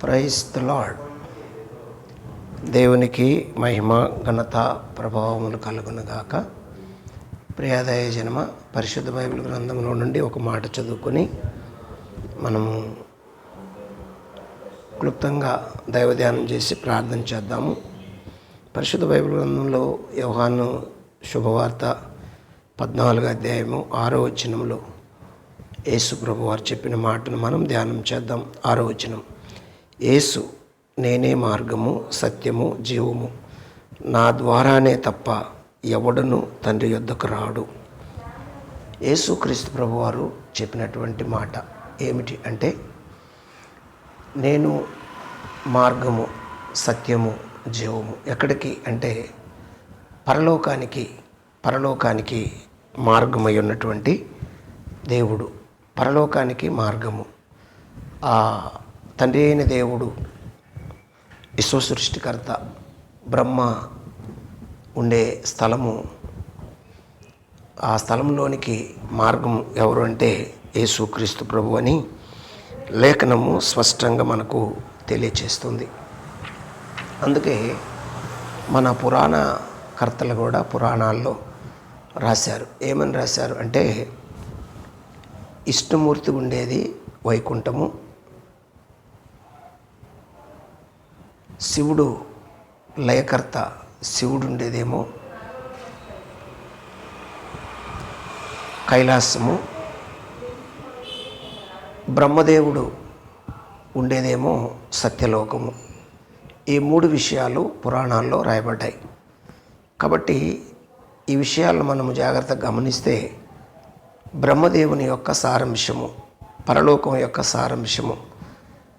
Praise the lord దేవునికి మహిమ ఘనత ప్రభావములు కలుగునుగాక ప్రియాదాయ జన్మ పరిశుద్ధ బైబిల్ గ్రంథంలో నుండి ఒక మాట చదువుకొని మనము క్లుప్తంగా దైవధ్యానం చేసి ప్రార్థన చేద్దాము. పరిశుద్ధ బైబిల్ గ్రంథంలో యోహాను శుభవార్త పద్నాలుగు అధ్యాయము ఆరో వచనంలో యేసు ప్రభు వారు చెప్పిన మాటను మనం ధ్యానం చేద్దాం. ఆరో వచనం. యేసు నేనే మార్గము సత్యము జీవము. నా ద్వారానే తప్ప ఎవడను తండ్రి యొద్దకు రాడు. యేసు క్రీస్తు ప్రభు చెప్పినటువంటి మాట ఏమిటి అంటే నేను మార్గము సత్యము జీవము. ఎక్కడికి అంటే పరలోకానికి పరలోకానికి మార్గమై ఉన్నటువంటి దేవుడు. పరలోకానికి మార్గము. తండ్రి అయిన దేవుడు విశ్వ సృష్టికర్త బ్రహ్మ ఉండే స్థలము. ఆ స్థలంలోనికి మార్గం ఎవరు అంటే యేసుక్రీస్తు ప్రభు అని లేఖనము స్పష్టంగా మనకు తెలియచేస్తుంది. అందుకే మన పురాణ కర్తలు కూడా పురాణాల్లో రాశారు. ఏమని రాశారు అంటే ఇష్టమూర్తి ఉండేది వైకుంఠము శివుడు లయకర్త శివుడు ఉండేదేమో కైలాసము బ్రహ్మదేవుడు ఉండేదేమో సత్యలోకము. ఈ మూడు విషయాలు పురాణాల్లో రాయబడ్డాయి. కాబట్టి ఈ విషయాలను మనము జాగ్రత్తగా గమనిస్తే బ్రహ్మదేవుని యొక్క సారాంశము పరలోకం యొక్క సారాంశము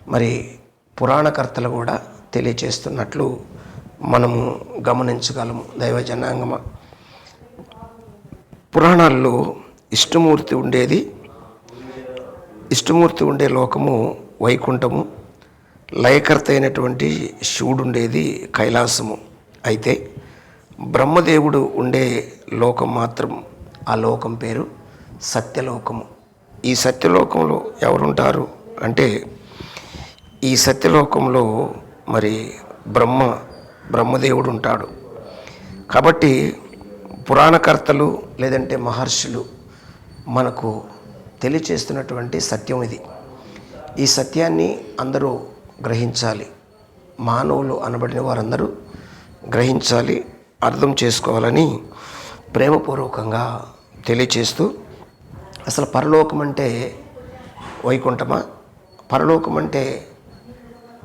మరి పురాణకర్తలు కూడా తెలియచేస్తున్నట్లు మనము గమనించగలము. దైవ జనాంగమ. పురాణాల్లో ఇష్టమూర్తి ఉండేది ఇష్టమూర్తి ఉండే లోకము వైకుంఠము లయకర్త అయినటువంటి శివుడు ఉండేది కైలాసము. అయితే బ్రహ్మదేవుడు ఉండే లోకం మాత్రం ఆ లోకం పేరు సత్యలోకము. ఈ సత్యలోకంలో ఎవరుంటారు అంటే ఈ సత్యలోకంలో మరి బ్రహ్మ బ్రహ్మదేవుడు ఉంటాడు. కాబట్టి పురాణకర్తలు లేదంటే మహర్షులు మనకు తెలియచేస్తున్నటువంటి సత్యం ఇది. ఈ సత్యాన్ని అందరూ గ్రహించాలి. మానవులు అనబడిన వారందరూ గ్రహించాలి అర్థం చేసుకోవాలని ప్రేమపూర్వకంగా తెలియచేస్తూ అసలు పరలోకం అంటే వైకుంఠమా? పరలోకం అంటే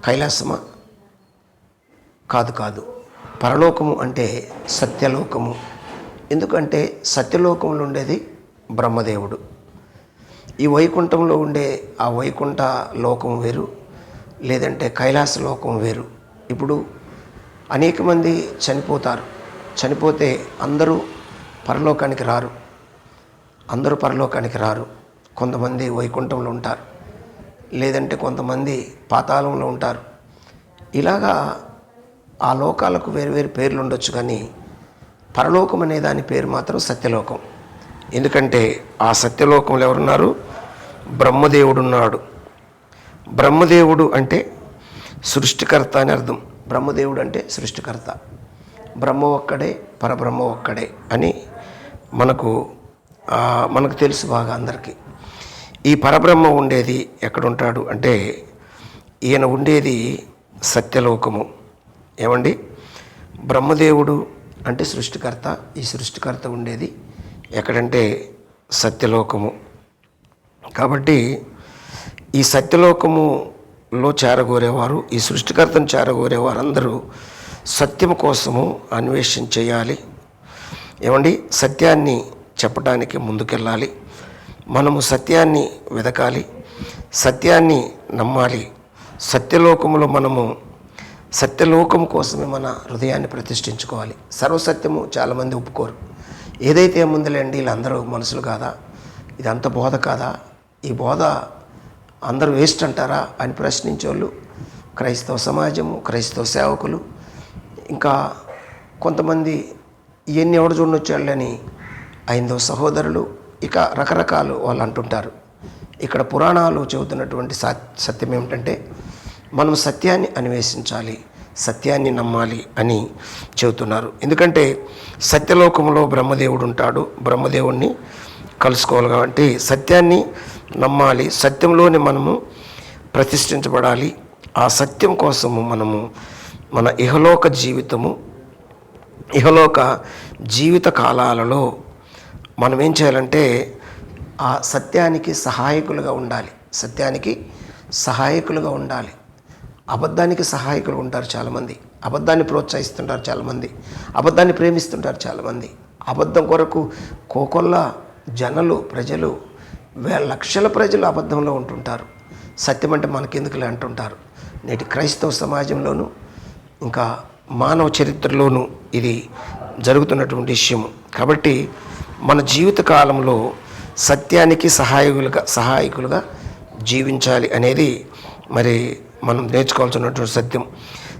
కైలాసమా? కాదు కాదు. పరలోకము అంటే సత్యలోకము. ఎందుకంటే సత్యలోకంలో ఉండేది బ్రహ్మదేవుడు. ఈ వైకుంఠంలో ఉండే ఆ వైకుంఠ లోకం వేరు లేదంటే కైలాస లోకం వేరు. ఇప్పుడు అనేక మంది చనిపోతారు. చనిపోతే అందరూ పరలోకానికి రారు. అందరూ పరలోకానికి రారు. కొంతమంది వైకుంఠంలో ఉంటారు. లేదంటే కొంతమంది పాతాళంలో ఉంటారు. ఇలాగా ఆ లోకాలకు వేరు వేరు పేర్లు ఉండొచ్చు కానీ పరలోకం అనే దాని పేరు మాత్రం సత్యలోకం. ఎందుకంటే ఆ సత్యలోకంలో ఎవరున్నారు? బ్రహ్మదేవుడు ఉన్నాడు బ్రహ్మదేవుడు అంటే సృష్టికర్త అని అర్థం. బ్రహ్మదేవుడు అంటే సృష్టికర్త. బ్రహ్మ ఒక్కడే పరబ్రహ్మ ఒక్కడే అని మనకు మనకు తెలుసు బాగా అందరికీ. ఈ పరబ్రహ్మ ఉండేది ఎక్కడుంటాడు అంటే ఈయన ఉండేది సత్యలోకము. ఏమండి? బ్రహ్మదేవుడు అంటే సృష్టికర్త ఈ సృష్టికర్త ఉండేది ఎక్కడంటే సత్యలోకము. కాబట్టి ఈ సత్యలోకములో చేరగోరేవారు ఈ సృష్టికర్తను చేరగోరేవారందరూ సత్యం సత్యము కోసము అన్వేషణ చేయాలి. ఏమండి? సత్యాన్ని చెప్పడానికి ముందుకెళ్ళాలి. మనము సత్యాన్ని వెదకాలి. సత్యాన్ని నమ్మాలి. సత్యలోకములో మనము సత్యలోకం కోసమే మన హృదయాన్ని ప్రతిష్ఠించుకోవాలి. సర్వసత్యము చాలామంది ఒప్పుకోరు. ఏదైతే ముందులేండి వీళ్ళందరూ మనుషులు కాదా? ఇదంతా బోధ కాదా? ఈ బోధ అందరూ వేస్ట్ అంటారా? అని ప్రశ్నించేవాళ్ళు క్రైస్తవ సమాజము క్రైస్తవ సేవకులు. ఇంకా కొంతమంది ఇవన్నీ ఎవడు చూడొచ్చాళ్ళని ఐందవ సహోదరులు ఇక రకరకాలు వాళ్ళు అంటుంటారు. ఇక్కడ పురాణాలు చెబుతున్నటువంటి సత్యం ఏమిటంటే మనం సత్యాన్ని అన్వేషించాలి సత్యాన్ని నమ్మాలి అని చెబుతున్నారు. ఎందుకంటే సత్యలోకంలో బ్రహ్మదేవుడు ఉంటాడు బ్రహ్మదేవుణ్ణి కలుసుకోవాలి కాబట్టి సత్యాన్ని నమ్మాలి సత్యంలోనే మనము ప్రతిష్ఠించబడాలి. ఆ సత్యం కోసము మనము మన ఇహలోక జీవితము ఇహలోక జీవిత కాలాలలో మనం ఏం చేయాలంటే ఆ సత్యానికి సహాయకులుగా ఉండాలి. సత్యానికి సహాయకులుగా ఉండాలి. అబద్ధానికి సహాయకులు ఉంటారు చాలామంది. అబద్ధాన్ని ప్రోత్సహిస్తుంటారు చాలామంది. అబద్ధాన్ని ప్రేమిస్తుంటారు చాలామంది. అబద్ధం కొరకు కోకొల్ల జనలు ప్రజలు వేల లక్షల ప్రజలు అబద్ధంలో ఉంటుంటారు. సత్యం అంటే మనకెందుకులే అంటుంటారు. నేటి క్రైస్తవ సమాజంలోనూ ఇంకా మానవ చరిత్రలోనూ ఇది జరుగుతున్నటువంటి విషయం కాబట్టి మన జీవిత కాలంలో సత్యానికి సహాయకులుగా సహాయకులుగా జీవించాలి అనేది మరి మనం నేర్చుకోవాల్సినటువంటి సత్యం.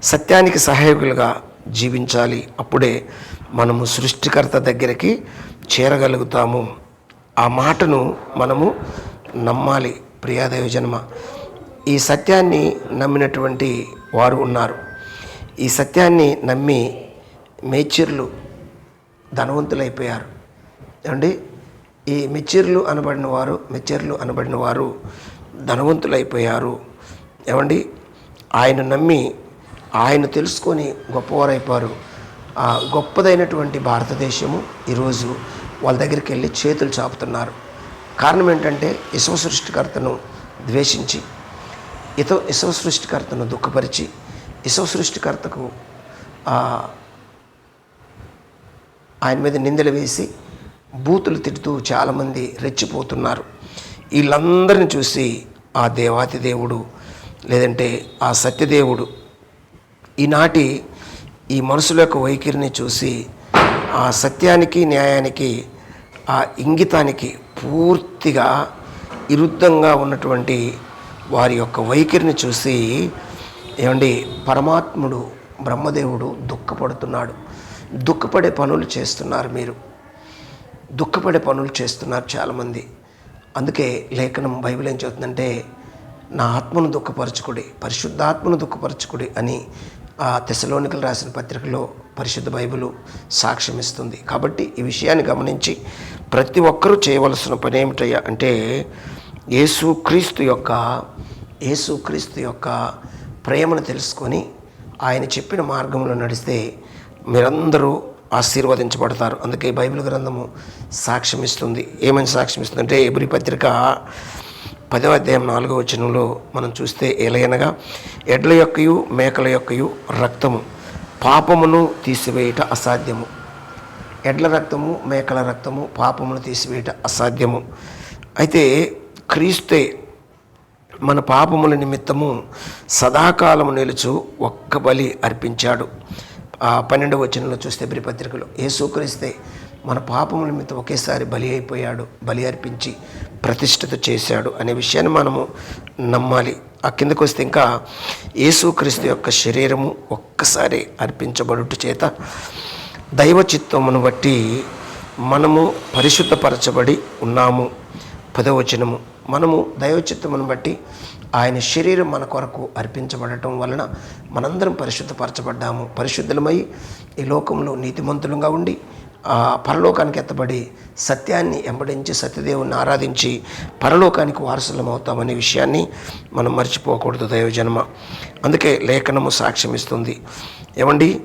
సత్యానికి సహాయకులుగా జీవించాలి. అప్పుడే మనము సృష్టికర్త దగ్గరికి చేరగలుగుతాము. ఆ మాటను మనము నమ్మాలి ప్రియాదేవి జన్మ ఈ సత్యాన్ని నమ్మినటువంటి వారు ఉన్నారు. ఈ సత్యాన్ని నమ్మి మేచర్లు ధనవంతులైపోయారు. ఏమండి? ఈ మెచ్చర్లు అనబడిన వారు మెచ్చర్లు అనబడిన వారు ధనవంతులైపోయారు. ఏమండి? ఆయన నమ్మి ఆయన తెలుసుకొని గొప్పవారైపోయారు. ఆ గొప్పదైనటువంటి భారతదేశము ఈరోజు వాళ్ళ దగ్గరికి వెళ్ళి చేతులు చాపుతున్నారు. కారణం ఏంటంటే యశవ సృష్టికర్తను ద్వేషించి ఇత యశవ సృష్టికర్తను దుఃఖపరిచి యశవ సృష్టికర్తకు ఆయన మీద నిందలు వేసి బూతులు తిడుతూ చాలామంది రెచ్చిపోతున్నారు. వీళ్ళందరిని చూసి ఆ దేవాతి దేవుడు లేదంటే ఆ సత్యదేవుడు ఈనాటి ఈ మనుషుల యొక్క వైఖరిని చూసి ఆ సత్యానికి న్యాయానికి ఆ ఇంగితానికి పూర్తిగా విరుద్ధంగా ఉన్నటువంటి వారి యొక్క వైఖరిని చూసి ఏమండి పరమాత్ముడు బ్రహ్మదేవుడు దుఃఖపడుతున్నాడు. దుఃఖపడే పనులు చేస్తున్నారు మీరు. దుఃఖపడే పనులు చేస్తున్నారు చాలామంది. అందుకే లేఖనం బైబిల్ ఏం చెబుతుందంటే నా ఆత్మను దుఃఖపరచుకుడి పరిశుద్ధాత్మను దుఃఖపరచుకుడి అని ఆ తెశలోనికలు రాసిన పత్రికలో పరిశుద్ధ బైబిల్ సాక్ష్యం ఇస్తుంది. కాబట్టి ఈ విషయాన్ని గమనించి ప్రతి ఒక్కరూ చేయవలసిన పని ఏమిటయ్యా అంటే యేసుక్రీస్తు యొక్క యేసుక్రీస్తు యొక్క ప్రేమను తెలుసుకొని ఆయన చెప్పిన మార్గంలో నడిస్తే మీరందరూ ఆశీర్వదించబడతారు. అందుకే బైబిల్ గ్రంథము సాక్ష్యమిస్తుంది ఏమని సాక్ష్యం అంటే ఎబ్రి పత్రిక పదవ అధ్యాయం నాలుగవ వచనంలో మనం చూస్తే ఏలయనగా ఎడ్ల యొక్కయు మేకల యొక్కయు రక్తము పాపమును తీసివేయట అసాధ్యము. ఎడ్ల రక్తము మేకల రక్తము పాపమును తీసివేయట అసాధ్యము. అయితే క్రీస్తే మన పాపముల నిమిత్తము సదాకాలము నిలుచు ఒక్క బలి అర్పించాడు. ఆ పన్నెండవ వచనంలో చూస్తే పత్రికలో యేసుక్రీస్తే మన పాపముల నిమిత్తం ఒకేసారి బలి అయిపోయాడు బలి అర్పించి ప్రతిష్ఠిత చేశాడు అనే విషయాన్ని మనము నమ్మాలి. ఆ కిందకు వస్తే ఇంకా యేసుక్రీస్తు యొక్క శరీరము ఒక్కసారి అర్పించబడుట చేత దైవ చిత్తమును బట్టి మనము పరిశుద్ధపరచబడి ఉన్నాము. పదవచనము మనము దైవచిత్తమును బట్టి ఆయన శరీరం మన కొరకు అర్పించబడటం వలన మనందరం పరిశుద్ధపరచబడ్డాము. పరిశుద్ధులమై ఈ లోకంలో నీతిమంతులుగా ఉండి పరలోకానికి ఎత్తబడి సత్యాన్ని ఎంబడించి సత్యదేవుని ఆరాధించి పరలోకానికి వారసులం అవుతామనే విషయాన్ని మనం మర్చిపోకూడదు దైవజన్మ. అందుకే లేఖనము సాక్ష్యం ఇస్తుంది ఏమండి?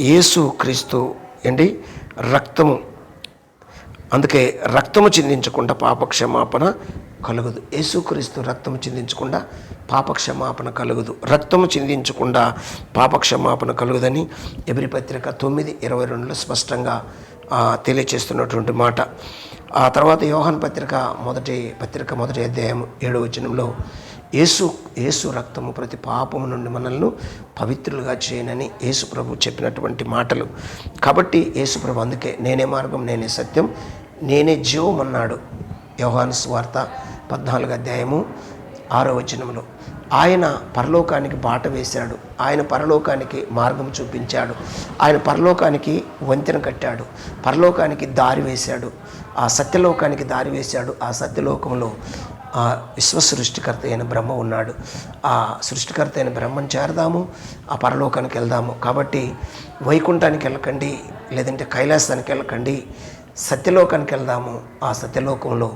యేసు క్రీస్తు ఏంటి? రక్తము. అందుకే రక్తము చిందించకుండా పాపక్షమాపణ కలుగదు. యేసుక్రీస్తు రక్తము చిందించకుండా పాపక్షమాపణ కలుగదు. రక్తము చిందించకుండా పాపక్షమాపణ కలుగుదని ఎబ్రి పత్రిక తొమ్మిది ఇరవై రెండులో స్పష్టంగా తెలియచేస్తున్నటువంటి మాట. ఆ తర్వాత యోహాన్ పత్రిక మొదటి పత్రిక మొదటి అధ్యాయం ఏడవ వచనంలో యేసు యేసు రక్తము ప్రతి పాపము నుండి మనల్ని పవిత్రులుగా చేయనని యేసు ప్రభు చెప్పినటువంటి మాటలు. కాబట్టి యేసు ప్రభు అందుకే నేనే మార్గం నేనే సత్యం నేనే జీవం అన్నాడు యోహాన్స్ స్వార్త పద్నాలుగు అధ్యాయము ఆరో వచనంలో. ఆయన పరలోకానికి బాట వేశాడు. ఆయన పరలోకానికి మార్గం చూపించాడు. ఆయన పరలోకానికి వంతెన కట్టాడు. పరలోకానికి దారి వేశాడు. ఆ సత్యలోకానికి దారి వేశాడు. ఆ సత్యలోకంలో ఆ విశ్వ సృష్టికర్త అయిన బ్రహ్మ ఉన్నాడు. ఆ సృష్టికర్త అయిన బ్రహ్మను చేరదాము ఆ పరలోకానికి వెళ్దాము. కాబట్టి వైకుంఠానికి వెళ్ళకండి లేదంటే కైలాసానికి వెళ్ళకండి సత్యలోకానికి వెళ్దాము. ఆ సత్యలోకంలో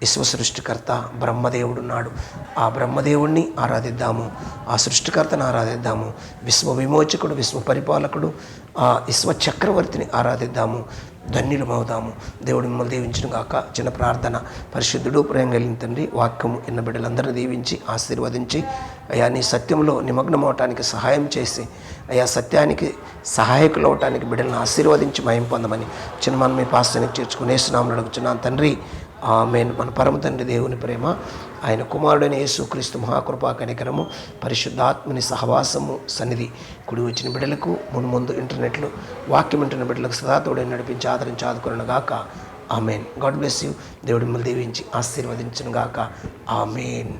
విశ్వ సృష్టికర్త బ్రహ్మదేవుడున్నాడు. ఆ బ్రహ్మదేవుణ్ణి ఆరాధిద్దాము. ఆ సృష్టికర్తను ఆరాధిద్దాము. విశ్వ విమోచకుడు విశ్వ పరిపాలకుడు ఆ విశ్వ చక్రవర్తిని ఆరాధిద్దాము. ధన్యులమవుదాము. దేవుడు మిమ్మల్ని దీవించిన కాక చిన్న ప్రార్థన. పరిశుద్ధుడు ప్రేమ కలిగిన తండ్రి వాక్యము ఇన్న బిడ్డలందరినీ దీవించి ఆశీర్వదించి అయా నీ సత్యంలో నిమగ్నమవటానికి సహాయం చేసి అయా సత్యానికి సహాయకులు అవటానికి బిడ్డలను ఆశీర్వదించి మయం పొందమని చిన్న మనం మీ పాస్తానికి చేర్చుకునే స్నామం అడుగుతున్నాను తండ్రి ఆమెన్. మన పరమ తండ్రి దేవుని ప్రేమ ఆయన కుమారుడైన యేసుక్రీస్తు మహాకృపా కనికరము పరిశుద్ధాత్మని సహవాసము సన్నిధి. కుడి వచ్చిన బిడ్డలకు ముందు ముందు ఇంటర్నెట్లు వాక్యం ఇంటున్న బిడ్డలకు సదాతోడే నడిపించి ఆదరించి ఆదుకులను గాక. ఆమెన్. God bless you. దేవుడి మిమ్మల్ని దీవించి ఆశీర్వదించును గాక. ఆమెన్.